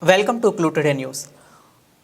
Welcome to Pluto Today News.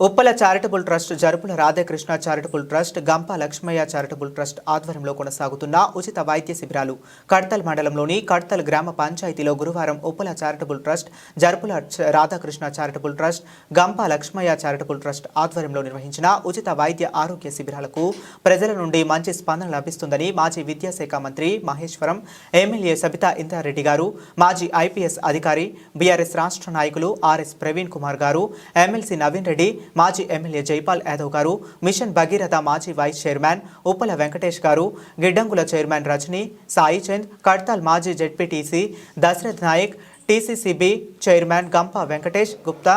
Uppala charitable trust Jarupula Radhakrishna charitable trust Gampa Lakshmaiah charitable trust ఆధ్వర్యంలో కొనసాగుతున్న ఉచిత వైద్య శిబిరాలు. కడ్తల్ మండలంలోని కడ్తల్ గ్రామ పంచాయతీలో గురువారం ఉప్పల చారిటబుల్ ట్రస్ట్ జరుపుల చ- Radhakrishna charitable trust Gampa Lakshmaiah charitable trust ఆధ్వర్యంలో నిర్వహించిన ఉచిత వైద్య ఆరోగ్య శిబిరాలకు ప్రజల నుండి మంచి స్పందన లభిస్తుందని మాజీ విద్యాశాఖ మంత్రి మహేశ్వరం ఎమ్మెల్యే సబితా ఇంద్రారెడ్డి గారు మాజీ ఐపీఎస్ అధికారి బీఆర్ఎస్ రాష్ట్ర నాయకులు ఆర్ఎస్ ప్రవీణ్ కుమార్ గారు ఎమ్మెల్సీ నవీన్ రెడ్డి మాజీ ఎమ్మెల్యే జైపాల్ యాదవ్ గారు మిషన్ భగీరథ మాజీ వైస్ చైర్మన్ ఉప్పల వెంకటేష్ గారు గిడ్డంగుల చైర్మన్ రజని సాయి చంద్ కడ్తాల్ మాజీ ZPTC Dasharath Naik TCCB chairman Gampa Venkatesh Gupta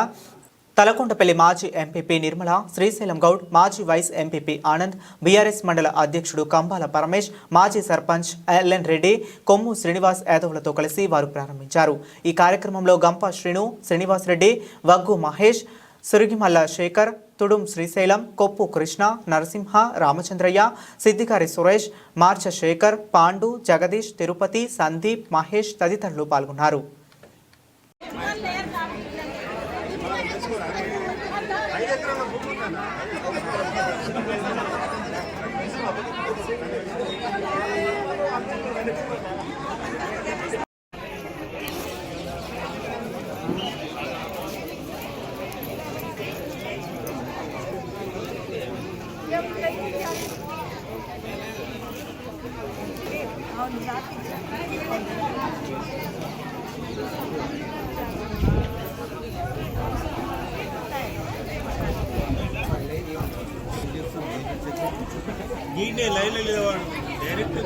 Talakondapalli మాజీ ఎంపీపీ నిర్మల శ్రీశైలం గౌడ్ మాజీ వైస్ ఎంపీపీ ఆనంద్ బీఆర్ఎస్ మండల అధ్యక్షుడు కంబాల పరమేష్ మాజీ సర్పంచ్ ఎల్ఎన్ రెడ్డి కొమ్ము శ్రీనివాస్ యాదవ్లతో కలిసి వారు ప్రారంభించారు. ఈ కార్యక్రమంలో గంపా శ్రీను శ్రీనివాస్ రెడ్డి వగ్గు మహేష్ సురిగిమల్ల శేఖర్ తుడుం శ్రీశైలం కొప్పు కృష్ణ నరసింహ రామచంద్రయ్య సిద్దికారి సురేష్ మార్చ శేఖర్ పాండు జగదీష్ తిరుపతి సందీప్ మహేష్ తదితరులు పాల్గొన్నారు. ఈయనే లైన్లో లేవాడు డైరెక్ట్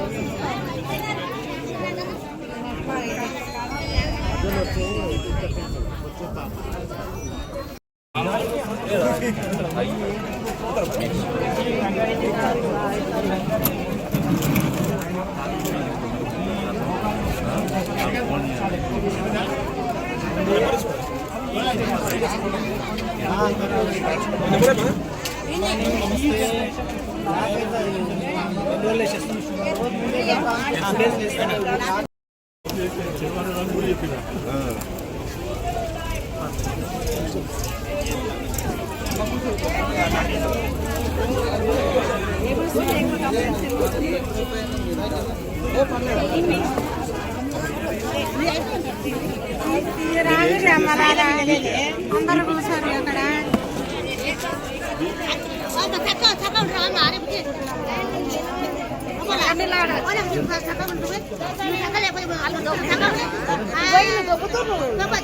చెప్పిన అందరూ కూర్చోరు అక్కడ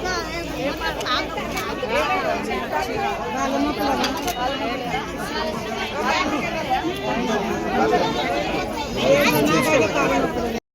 కావాలి